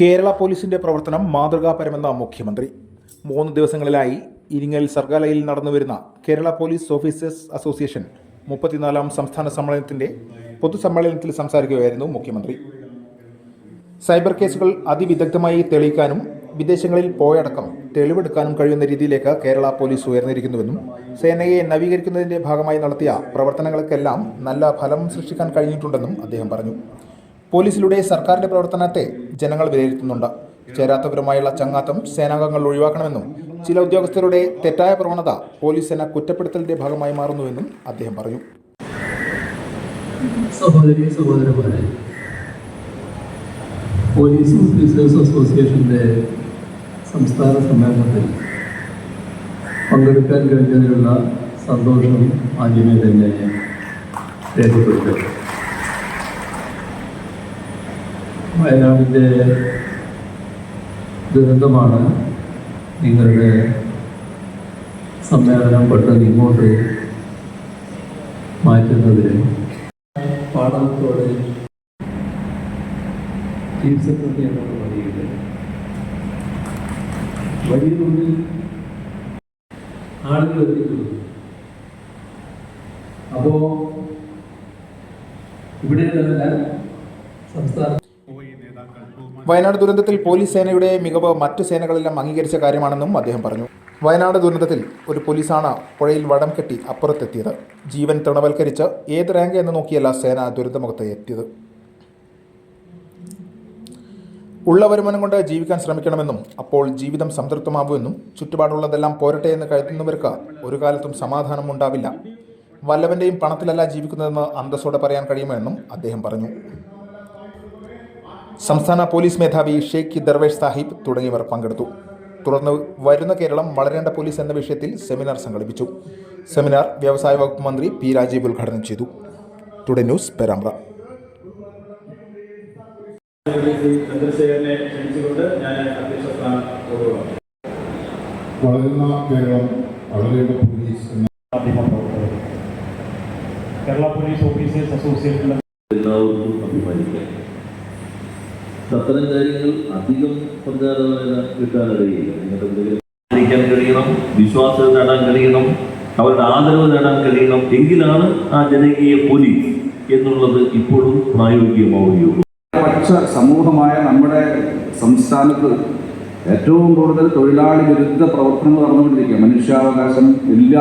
കേരള പോലീസിന്റെ പ്രവർത്തനം മാതൃകാപരമെന്ന മുഖ്യമന്ത്രി. മൂന്ന് ദിവസങ്ങളിലായി ഇരിങ്ങൽ സർഗാലയിൽ നടന്നുവരുന്ന കേരള പോലീസ് ഓഫീസേഴ്സ് അസോസിയേഷൻ മുപ്പത്തിനാലാം സംസ്ഥാന സമ്മേളനത്തിന്റെ പൊതുസമ്മേളനത്തിൽ സംസാരിക്കുകയായിരുന്നു മുഖ്യമന്ത്രി. സൈബർ കേസുകൾ അതിവിദഗ്ധമായി തെളിയിക്കാനും വിദേശങ്ങളിൽ പോയടക്കം തെളിവെടുക്കാനും കഴിയുന്ന രീതിയിലേക്ക് കേരള പോലീസ് ഉയർന്നിരിക്കുന്നുവെന്നും സേനയെ നവീകരിക്കുന്നതിന്റെ ഭാഗമായി നടത്തിയ പ്രവർത്തനങ്ങൾക്കെല്ലാം നല്ല ഫലം സൃഷ്ടിക്കാൻ കഴിഞ്ഞിട്ടുണ്ടെന്നും അദ്ദേഹം പറഞ്ഞു. പോലീസിലൂടെ സർക്കാരിന്റെ പ്രവർത്തനത്തെ ജനങ്ങൾ വിലയിരുത്തുന്നുണ്ട്. ചേരാത്തവരുമായുള്ള ചങ്ങാത്തം സേനാംഗങ്ങൾ ഒഴിവാക്കണമെന്നും ചില ഉദ്യോഗസ്ഥരുടെ തെറ്റായ പ്രവണത പോലീസ് സേന കുറ്റപ്പെടുത്തലിന്റെ ഭാഗമായി മാറുന്നുവെന്നും അദ്ദേഹം പറഞ്ഞു. സഹോദരി സഹോദരന്മാരെ പോലീസ് ഓഫീസേഴ്സ് അസോസിയേഷന്റെ സംസ്ഥാന സമ്മേളനത്തിൽ പങ്കെടുക്കാൻ കഴിഞ്ഞതിലുള്ള സന്തോഷം ആദ്യമേ തന്നെ രേഖപ്പെടുത്തുക വയനാടിന്റെ ദുരന്തമാണ്. നിങ്ങളുടെ സമ്മേളനം പെട്ടെന്ന് ഇങ്ങോട്ട് മാറ്റുന്നതിന് പാഠത്തോടെ ചീഫ് സെക്രട്ടറി എന്നോട് പറയുന്നത് വഴിയിലുള്ളിൽ ആളുകൾ എത്തിക്കുന്നു അപ്പോ ഇവിടെ തന്നെ സംസ്ഥാന വയനാട് ദുരന്തത്തിൽ പോലീസ് സേനയുടെ മികവ് മറ്റു സേനകളെല്ലാം അംഗീകരിച്ച കാര്യമാണെന്നും അദ്ദേഹം പറഞ്ഞു. വയനാട് ദുരന്തത്തിൽ ഒരു പോലീസാണ് പുഴയിൽ വടം കെട്ടി അപ്പുറത്തെത്തിയത്. ജീവൻ തൃണവൽക്കരിച്ച് ഏത് റാങ്ക് എന്ന് നോക്കിയല്ല സേന ദുരന്തമുഖത്ത് എത്തിയത്. ഉള്ള വരുമാനം കൊണ്ട് ജീവിക്കാൻ ശ്രമിക്കണമെന്നും അപ്പോൾ ജീവിതം സംതൃപ്തമാകുമെന്നും ചുറ്റുപാടുള്ളതെല്ലാം പോരട്ടെ എന്ന് കരുതുന്നവർക്ക് ഒരു കാലത്തും സമാധാനം ഉണ്ടാവില്ല. വല്ലവന്റെയും പണത്തിലല്ല ജീവിക്കുന്നതെന്ന് അന്തസ്സോടെ പറയാൻ കഴിയുമെന്നും അദ്ദേഹം പറഞ്ഞു. സംസ്ഥാന പോലീസ് മേധാവി ഷെയ്ഖ് ദർവേഷ് സാഹിബ് തുടങ്ങിയവർ പങ്കെടുത്തു. തുടർന്ന് വരുന്ന കേരളം വളരേണ്ട പോലീസ് എന്ന വിഷയത്തിൽ സെമിനാർ സംഘടിപ്പിച്ചു. സെമിനാർ വ്യവസായ വകുപ്പ് മന്ത്രി പി രാജീവ് ഉദ്ഘാടനം ചെയ്തു. Today news Perambra. വളരുന്ന കേരളം വളരേണ്ട പോലീസ് എന്ന കേരള പോലീസ് ഓഫീസേഴ്സ് അസോസിയേഷൻ എല്ലാവർക്കും അഭിമാനിക്കാം. അത്തരം കാര്യങ്ങൾ അധികം പ്രചാരവേദന കിട്ടാനിടയില്ല ആയിരിക്കാൻ കഴിയണം വിശ്വാസം നേടാൻ കഴിയണം അവരുടെ ആദരവ് നേടാൻ കഴിയണം. എങ്കിലാണ് ആ ജനകീയ പോലീസ് എന്നുള്ളത് ഇപ്പോഴും പ്രായോഗികമാവുകയുള്ളൂ. പക്ഷ സമൂഹമായ നമ്മുടെ സംസ്ഥാനത്ത് ഏറ്റവും കൂടുതൽ തൊഴിലാളി വിരുദ്ധ പ്രവർത്തനങ്ങൾ നടന്നുകൊണ്ടിരിക്കുക മനുഷ്യാവകാശം എല്ലാ